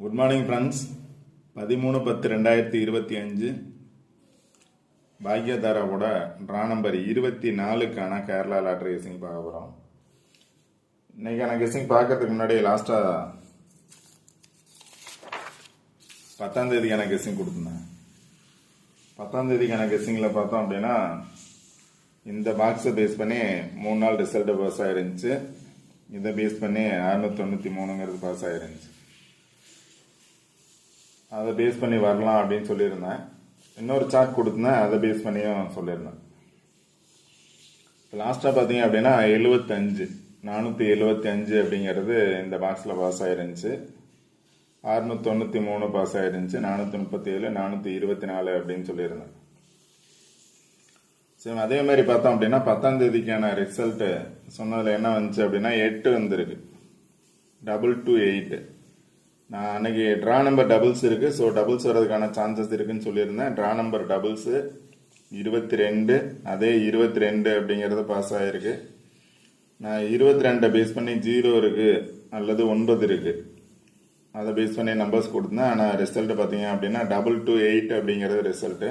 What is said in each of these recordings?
Good morning friends பதிமூணு பத்து ரெண்டாயிரத்தி இருபத்தி அஞ்சு. பாக்யதாராவோட ட்ரா நம்பர் இருபத்தி நாலுக்கான கேரளா லாட்ரி கெஸிங் பார்க்க போகிறோம் இன்னைக்கான கெஸிங் பார்க்கறதுக்கு முன்னாடி லாஸ்ட்டாக பத்தாம் தேதிக்கான கெஸிங் கொடுத்துருந்தேன். பத்தாம் தேதிக்கான கெஸிங்கில் பார்த்தோம் அப்படின்னா இந்த பாக்ஸை பேஸ் பண்ணி மூணு நாள் ரிசல்ட்டு பாஸ் ஆகிருந்துச்சு இதை பேஸ் பண்ணி அறுநூத்தி தொண்ணூற்றி மூணுங்கிறது பாஸ் ஆகிருந்துச்சு அதை பேஸ் பண்ணி வரலாம் அப்படின்னு சொல்லியிருந்தேன். இன்னொரு சார்ட் கொடுத்தேன் அதை பேஸ் பண்ணியும் சொல்லியிருந்தேன். லாஸ்ட்டாக பார்த்தீங்க அப்படின்னா எழுபத்தஞ்சு நானூற்றி எழுபத்தி அஞ்சு அப்படிங்கிறது இந்த பாக்ஸில் பாஸ் ஆயிருந்துச்சு. அறுநூத்தி தொண்ணூற்றி மூணு பாஸ் ஆயிருந்துச்சு. நானூற்றி முப்பத்தி ஏழு நானூற்றி இருபத்தி நாலு அப்படின்னு சொல்லியிருந்தேன். சரி அதே மாதிரி பார்த்தோம் அப்படின்னா பத்தாம் தேதிக்கான ரிசல்ட்டு சொன்னதில் என்ன வந்துச்சு அப்படின்னா எட்டு வந்திருக்கு. டபுள் டூ எயிட்டு நான் அன்னைக்கு ட்ரா நம்பர் டபுள்ஸ் இருக்குது ஸோ டபுள்ஸ் வர்றதுக்கான சான்சஸ் இருக்குதுன்னு சொல்லியிருந்தேன். ட்ரா நம்பர் டபுள்ஸு இருபத்தி ரெண்டு அதே இருபத்தி ரெண்டு அப்படிங்கிறது பாஸ் ஆகிருக்கு நான் இருபத்தி ரெண்டை பேஸ் பண்ணி ஜீரோ இருக்குது அல்லது ஒன்பது இருக்குது அதை பேஸ் பண்ணி நம்பர்ஸ் கொடுத்தேன். ஆனால் ரிசல்ட்டு பார்த்தீங்க அப்படின்னா டபுள் டூ எயிட் அப்படிங்கிறது ரிசல்ட்டு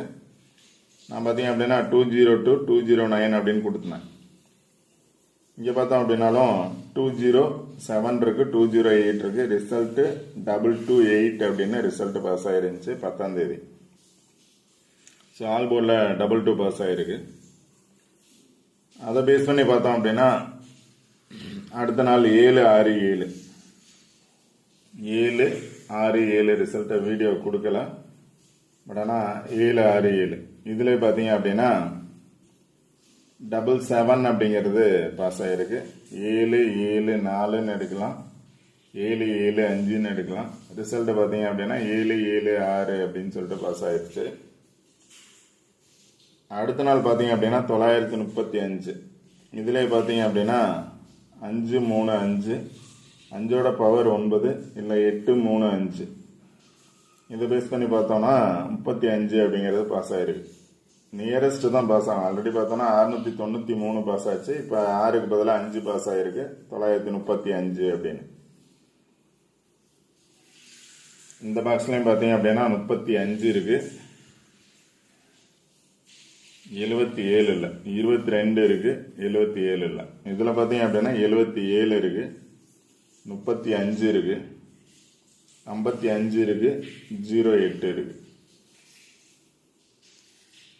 நான் பார்த்தீங்க அப்படின்னா two zero two two zero nine அப்படின்னு கொடுத்தேன். இங்கே பார்த்தோம் அப்படின்னாலும் டூ ஜீரோ செவன் இருக்குது டூ ஜீரோ எயிட் இருக்குது ரிசல்ட்டு டபுள் டூ எயிட் அப்படின்னு ரிசல்ட்டு பாஸ் ஆகிருந்துச்சி பத்தாந்தேதி ஸோ ஆல் போர்டில் டபுள் டூ பாஸ் ஆகிருக்கு அதை பேஸ் பண்ணி பார்த்தோம் அப்படின்னா அடுத்த நாள் ஏழு ஆறு ஏழு. ஏழு ஆறு ஏழு ரிசல்ட்டை வீடியோ கொடுக்கல. பட் ஆனால் ஏழு ஆறு ஏழு. இதில் பார்த்தீங்க அப்படின்னா டபுள் செவன் அப்படிங்கிறது பாஸ் ஆகிருக்கு ஏழு ஏழு நாலுன்னு எடுக்கலாம். ஏழு ஏழு அஞ்சுன்னு எடுக்கலாம். ரிசல்ட் பார்த்தீங்க அப்படின்னா ஏழு ஏழு ஆறு அப்படின்னு சொல்லிட்டு பாஸ் ஆயிடுச்சு அடுத்த நாள் பார்த்தீங்க அப்படின்னா தொள்ளாயிரத்தி முப்பத்தி அஞ்சு. இதில் பார்த்தீங்க அப்படின்னா அஞ்சு மூணு அஞ்சு. அஞ்சோட பவர் ஒன்பது இல்லை எட்டு மூணு அஞ்சு. இதை பேஸ் பண்ணி பார்த்தோம்னா முப்பத்தி அஞ்சு அப்படிங்கிறது பாஸ் ஆயிருக்கு. நியரஸ்ட் தான் பாஸ் ஆகும். ஆல்ரெடி பார்த்தோம்னா அறுநூத்தி தொண்ணூத்தி மூணு பாஸ் ஆச்சு. இப்போ ஆறுக்கு பதிலாக அஞ்சு பாஸ் ஆயிருக்கு. தொள்ளாயிரத்தி முப்பத்தி அஞ்சு அப்படின்னு. இந்த பாக்ஸ்லயும் பார்த்தீங்க அப்படின்னா முப்பத்தி அஞ்சு இருக்கு. எழுபத்தி ஏழு இல்லை. இருபத்தி ரெண்டு இருக்கு. எழுபத்தி ஏழு இல்லை. இதில் பார்த்தீங்க அப்படின்னா எழுபத்தி ஏழு இருக்கு. முப்பத்தி அஞ்சு இருக்கு. ஐம்பத்தி அஞ்சு இருக்கு. ஜீரோ எட்டு இருக்கு.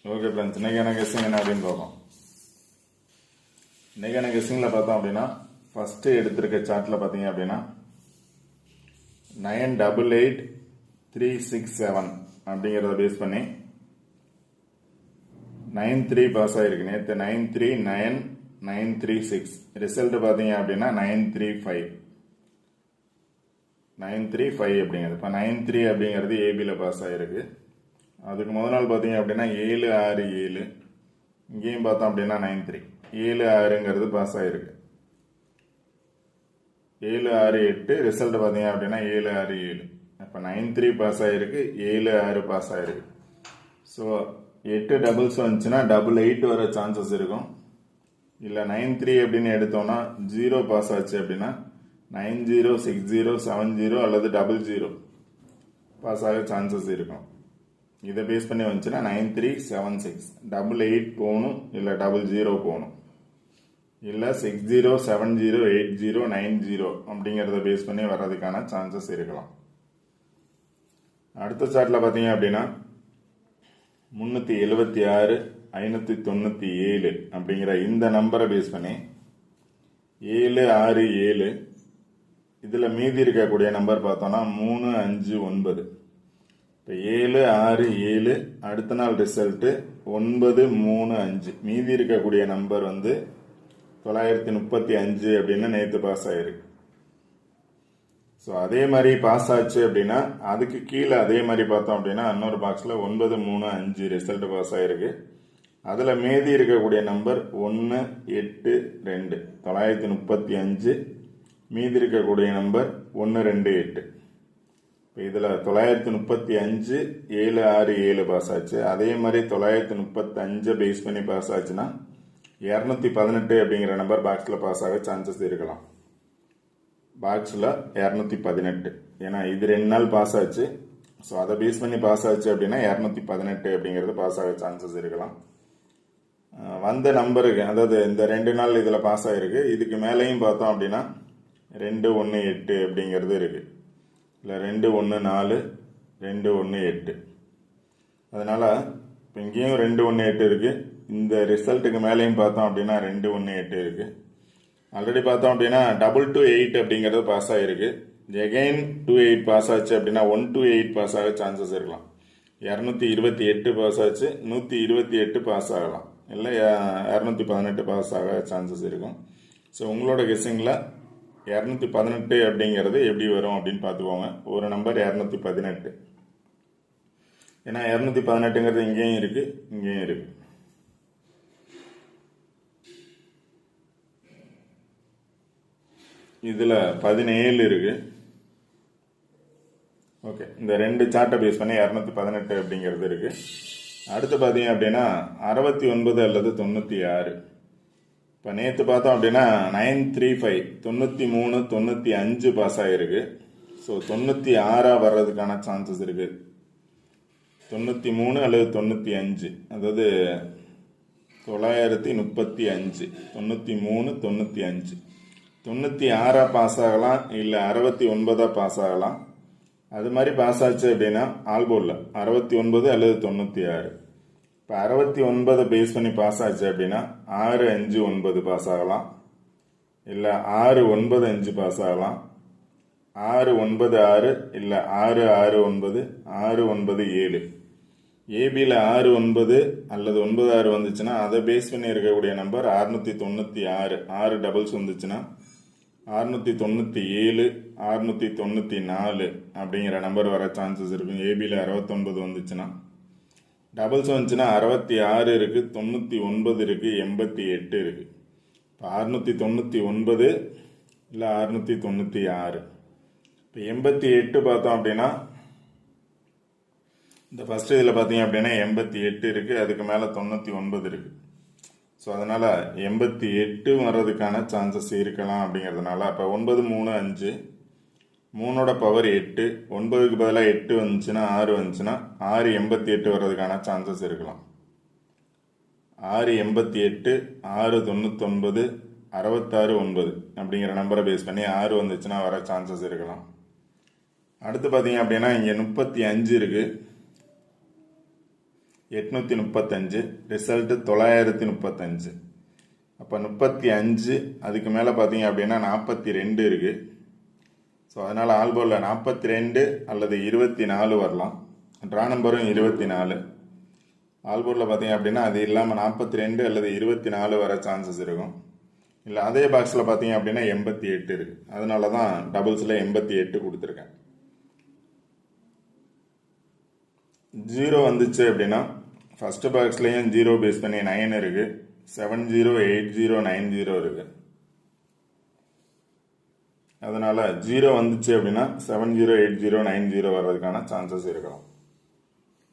ஓகே ஃப்ரெண்ட்ஸ் இன்னைக்கான கெஸ்ஸிங் என்ன அப்படின்னு பார்ப்போம். இன்னைக்கான கெஸ்ஸிங்கில் பார்த்தோம் அப்படின்னா ஃபஸ்ட்டு எடுத்திருக்க சார்ட்டில் பார்த்தீங்க அப்படின்னா nine double eight three six seven அப்படிங்கிறத பேஸ் பண்ணி நைன் த்ரீ பாஸ் ஆகிருக்கு நேற்று nine three nine nine three six result பார்த்தீங்க அப்படின்னா nine three five nine three five அப்படிங்கிறது. இப்போ நைன் த்ரீ அப்படிங்கிறது ஏபியில் பாஸ் ஆகிருக்கு அதுக்கு முதல் நாள் பார்த்தீங்க அப்படின்னா ஏழு ஆறு ஏழு. இங்கேயும் பார்த்தோம் அப்படின்னா நைன் த்ரீ ஏழு ஆறுங்கிறது பாஸ் ஆகிருக்கு ஏழு ஆறு எட்டு. ரிசல்ட் பார்த்தீங்க அப்படின்னா ஏழு ஆறு ஏழு. இப்போ நைன் த்ரீ பாஸ் ஆகிருக்கு ஏழு ஆறு பாஸ் ஆகிருக்கு ஸோ எட்டு டபுள்ஸ் வந்துச்சுன்னா டபுள் எயிட் வர சான்சஸ் இருக்கும். இல்லை நைன் த்ரீ அப்படின்னு எடுத்தோம்னா ஜீரோ பாஸ் ஆச்சு அப்படின்னா nine zero six zero seven zero அல்லது டபுள் ஜீரோ பாஸ் ஆக சான்சஸ் இருக்கும். இதை பேஸ் பண்ணி வந்துச்சுன்னா nine three seven six double eight போகணும் இல்லை டபுள் ஜீரோ போகணும். இல்லை six zero seven zero eight zero nine zero அப்படிங்கிறத பேஸ் பண்ணி வர்றதுக்கான சான்சஸ் இருக்கலாம். அடுத்த சார்ட்டில் பார்த்தீங்க அப்படின்னா முந்நூற்றி எழுபத்தி ஆறு ஐநூற்றி தொண்ணூற்றி ஏழு அப்படிங்கிற இந்த நம்பரை பேஸ் பண்ணி ஏழு ஆறு ஏழு இதில் மீதி இருக்கக்கூடிய நம்பர் பார்த்தோன்னா மூணு அஞ்சு ஒன்பது. இப்போ ஏழு ஆறு ஏழு அடுத்த நாள் ரிசல்ட்டு ஒன்பது மூணு அஞ்சு. மீதி இருக்கக்கூடிய நம்பர் வந்து தொள்ளாயிரத்தி முப்பத்தி அஞ்சு அப்படின்னு நேற்று பாஸ் ஆயிருக்கு. ஸோ அதே மாதிரி பாஸ் ஆச்சு அப்படின்னா அதுக்கு கீழே அதே மாதிரி பார்த்தோம் அப்படின்னா இன்னொரு பாக்ஸில் ஒன்பது மூணு அஞ்சு ரிசல்ட் பாஸ் ஆயிருக்கு. அதில் மீதி இருக்கக்கூடிய நம்பர் ஒன்று எட்டு ரெண்டு. தொள்ளாயிரத்தி முப்பத்தி அஞ்சு. மீதி இருக்கக்கூடிய நம்பர் ஒன்று ரெண்டு எட்டு. இதில் தொள்ளாயிரத்தி முப்பத்தி அஞ்சு ஏழு ஆறு ஏழு பாஸ் ஆச்சு. அதே மாதிரி தொள்ளாயிரத்தி முப்பத்தி அஞ்சை பேஸ் பண்ணி பாஸ் ஆச்சுன்னா இரநூத்தி பதினெட்டு அப்படிங்கிற நம்பர் பாக்ஸில் பாஸ் ஆக சான்சஸ் இருக்கலாம். பாக்ஸில் இரநூத்தி பதினெட்டு. ஏன்னா இது ரெண்டு நாள் பாஸ் ஆச்சு. ஸோ அதை பேஸ் பண்ணி பாஸ் ஆச்சு அப்படின்னா இரநூத்தி பதினெட்டு அப்படிங்கிறது பாஸ் ஆக சான்சஸ் இருக்கலாம். வந்த நம்பருக்கு அதாவது இந்த ரெண்டு நாள் இதில் பாஸ் ஆகிருக்கு இதுக்கு மேலேயும் பார்த்தோம் அப்படின்னா ரெண்டு ஒன்று எட்டு அப்படிங்கிறது இருக்குது இல்லை ரெண்டு ஒன்று நாலு ரெண்டு ஒன்று எட்டு. அதனால் இப்போ இங்கேயும் ரெண்டு ஒன்று எட்டு இருக்குது இந்த ரிசல்ட்டுக்கு மேலேயும் பார்த்தோம் அப்படின்னா ரெண்டு ஒன்று எட்டு இருக்குது ஆல்ரெடி பார்த்தோம் அப்படின்னா டபுள் டூ எயிட் அப்படிங்கிறது பாஸ் ஆகிருக்கு எகெயின் டூ எயிட் பாஸ் ஆச்சு அப்படின்னா ஒன் டூ எயிட் பாஸ் ஆக சான்சஸ் இருக்கலாம். இரநூத்தி இருபத்தி எட்டு பாஸ் ஆச்சு நூற்றி இருபத்தி எட்டு பாஸ் ஆகலாம். இல்லை இரநூத்தி பதினெட்டு பாஸ் ஆக சான்சஸ் இருக்கும். ஸோ உங்களோட கெஸ்ஸிங்கில் இரநூத்தி பதினெட்டு அப்படிங்கிறது எப்படி வரும் அப்படின்னு பார்த்துக்கோங்க. ஒரு நம்பர் இரநூத்தி பதினெட்டு. ஏன்னா இரநூத்தி பதினெட்டுங்கிறது இங்கேயும் இருக்குது இங்கேயும் இருக்குது இதில் பதினேழு இருக்குது ஓகே இந்த ரெண்டு சார்ட்டை பேஸ் பண்ணி இரநூத்தி பதினெட்டு அப்படிங்கிறது இருக்குது அடுத்து பார்த்தீங்க அப்படின்னா அறுபத்தி ஒன்பது அல்லது தொண்ணூற்றி ஆறு. இப்போ நேற்று பார்த்தோம் அப்படின்னா நைன் த்ரீ ஃபைவ் தொண்ணூற்றி மூணு தொண்ணூற்றி அஞ்சு பாஸ் ஆகிருக்கு ஸோ தொண்ணூற்றி ஆறாக வர்றதுக்கான சான்சஸ் இருக்குது தொண்ணூற்றி மூணு அல்லது தொண்ணூற்றி அஞ்சு. அதாவது தொள்ளாயிரத்தி முப்பத்தி அஞ்சு. தொண்ணூற்றி மூணு தொண்ணூற்றி அஞ்சு. தொண்ணூற்றி ஆறாக பாஸ் ஆகலாம் இல்லை அறுபத்தி ஒன்பதாக பாஸ் ஆகலாம். அது மாதிரி பாஸ் ஆச்சு அப்படின்னா ஆல்போர்டில் அறுபத்தி ஒன்பது அல்லது தொண்ணூற்றி ஆறு. இப்போ அறுபத்தி ஒன்பதை பேஸ் பண்ணி பாஸ் ஆச்சு அப்படின்னா ஆறு அஞ்சு ஒன்பது பாஸ் ஆகலாம். இல்லை ஆறு ஒன்பது அஞ்சு பாஸ் ஆகலாம். ஆறு ஒன்பது ஆறு இல்லை ஆறு ஆறு ஒன்பது ஆறு ஒன்பது ஏழு. ஏபியில் ஆறு ஒன்பது அல்லது ஒன்பது ஆறு வந்துச்சுன்னா அதை பேஸ் பண்ணி இருக்கக்கூடிய நம்பர் அறுநூற்றி தொண்ணூற்றி ஆறு ஆறு டபுள்ஸ் வந்துச்சுன்னா அறுநூற்றி தொண்ணூற்றி ஏழு அறுநூற்றி தொண்ணூற்றி நாலு அப்படிங்கிற நம்பர் வர சான்சஸ் இருக்கும். ஏபியில் அறுபத்தொன்பது வந்துச்சுன்னா டபுள்ஸ் வந்துச்சுன்னா அறுபத்தி ஆறு இருக்குது தொண்ணூற்றி ஒன்பது இருக்குது எண்பத்தி எட்டு இருக்குது இப்போ அறுநூற்றி தொண்ணூற்றி ஒன்பது இல்லை அறுநூற்றி தொண்ணூற்றி ஆறு. இப்போ எண்பத்தி எட்டு பார்த்தோம் அப்படின்னா இந்த ஃபஸ்ட்டு இதில் பார்த்தீங்க அப்படின்னா எண்பத்தி எட்டு இருக்குது அதுக்கு மேலே தொண்ணூற்றி ஒன்பது இருக்குது ஸோ அதனால் எண்பத்தி எட்டு வர்றதுக்கான சான்சஸ் இருக்கலாம் அப்படிங்கிறதுனால அப்போ ஒன்பது மூணு அஞ்சு மூணோட பவர் எட்டு ஒன்பதுக்கு பதிலாக எட்டு வந்துச்சுன்னா ஆறு வந்துச்சுன்னா ஆறு எண்பத்தி எட்டு வர்றதுக்கான சான்சஸ் இருக்கலாம். ஆறு எண்பத்தி எட்டு ஆறு தொண்ணூத்தொன்பது அறுபத்தாறு ஒன்பது அப்படிங்கிற நம்பரை பேஸ் பண்ணி ஆறு வந்துச்சுன்னா வர சான்சஸ் இருக்கலாம். அடுத்து பார்த்தீங்க அப்படின்னா இங்கே முப்பத்தி அஞ்சு இருக்குது எட்நூற்றி முப்பத்தஞ்சு ரிசல்ட்டு தொள்ளாயிரத்தி முப்பத்தஞ்சு. அப்போ முப்பத்தி அஞ்சு அதுக்கு மேலே பார்த்தீங்க அப்படின்னா நாற்பத்தி ரெண்டு இருக்குது ஸோ அதனால் ஆல்போலில் நாற்பத்தி ரெண்டு அல்லது இருபத்தி நாலு வரலாம். ட்ரா நம்பரும் இருபத்தி நாலு ஆல்போர்டில் பார்த்தீங்க அப்படின்னா அது இல்லாமல் நாற்பத்தி ரெண்டு அல்லது இருபத்தி நாலு வர சான்சஸ் இருக்கும். இல்லை அதே பாக்ஸில் பார்த்தீங்க அப்படின்னா எண்பத்தி எட்டு இருக்குது அதனால தான் டபுள்ஸில் எண்பத்தி எட்டு கொடுத்துருக்கேன். ஜீரோ வந்துச்சு அப்படின்னா ஃபஸ்ட்டு பாக்ஸ்லேயும் ஜீரோ பேஸ் பண்ணி நைன் இருக்குது seven zero eight zero nine zero இருக்குது அதனால் ஜீரோ வந்துச்சு அப்படின்னா seven zero eight zero nine zero வர்றதுக்கான சான்சஸ் இருக்கலாம்.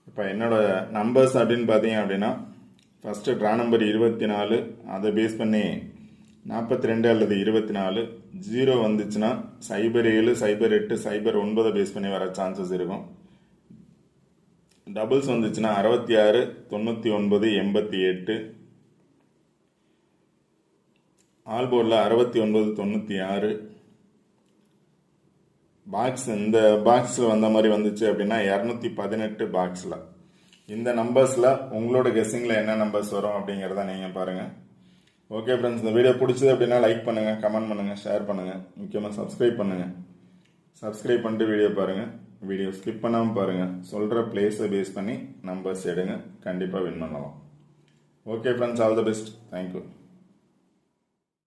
இப்போ என்னோட நம்பர்ஸ் அப்படின்னு பார்த்தீங்க அப்படின்னா ஃபஸ்ட்டு ட்ரா நம்பர் இருபத்தி நாலு அதை பேஸ் பண்ணி நாற்பத்தி ரெண்டு அல்லது இருபத்தி நாலு ஜீரோ வந்துச்சுன்னா சைபர் ஏழு சைபர் எட்டு சைபர் ஒன்பதை பேஸ் பண்ணி வர சான்சஸ் இருக்கும். டபுள்ஸ் வந்துச்சுன்னா அறுபத்தி ஆறு தொண்ணூற்றி ஒன்பது எண்பத்தி எட்டு. ஆல்போர்டில் அறுபத்தி ஒன்பது தொண்ணூற்றி ஆறு. பாக்ஸ் இந்த பாக்ஸில் வந்த மாதிரி வந்துச்சு அப்படின்னா இரநூத்தி பதினெட்டு பாக்ஸில் இந்த நம்பர்ஸில் உங்களோட கெஸ்ஸிங்கில் என்ன நம்பர்ஸ் வரும் அப்படிங்கிறத நீங்கள் பாருங்கள் ஓகே ஃப்ரெண்ட்ஸ் இந்த வீடியோ பிடிச்சது அப்படின்னா லைக் பண்ணுங்கள் கமெண்ட் பண்ணுங்கள் ஷேர் பண்ணுங்கள் முக்கியமாக சப்ஸ்கிரைப் பண்ணுங்கள் சப்ஸ்கிரைப் பண்ணிட்டு வீடியோ பாருங்கள் வீடியோ ஸ்கிப் பண்ணாமல் பாருங்கள் சொல்கிற பிளேஸை பேஸ் பண்ணி நம்பர்ஸ் எடுங்க. கண்டிப்பாக வின் பண்ணலாம். Okay friends all the best thank you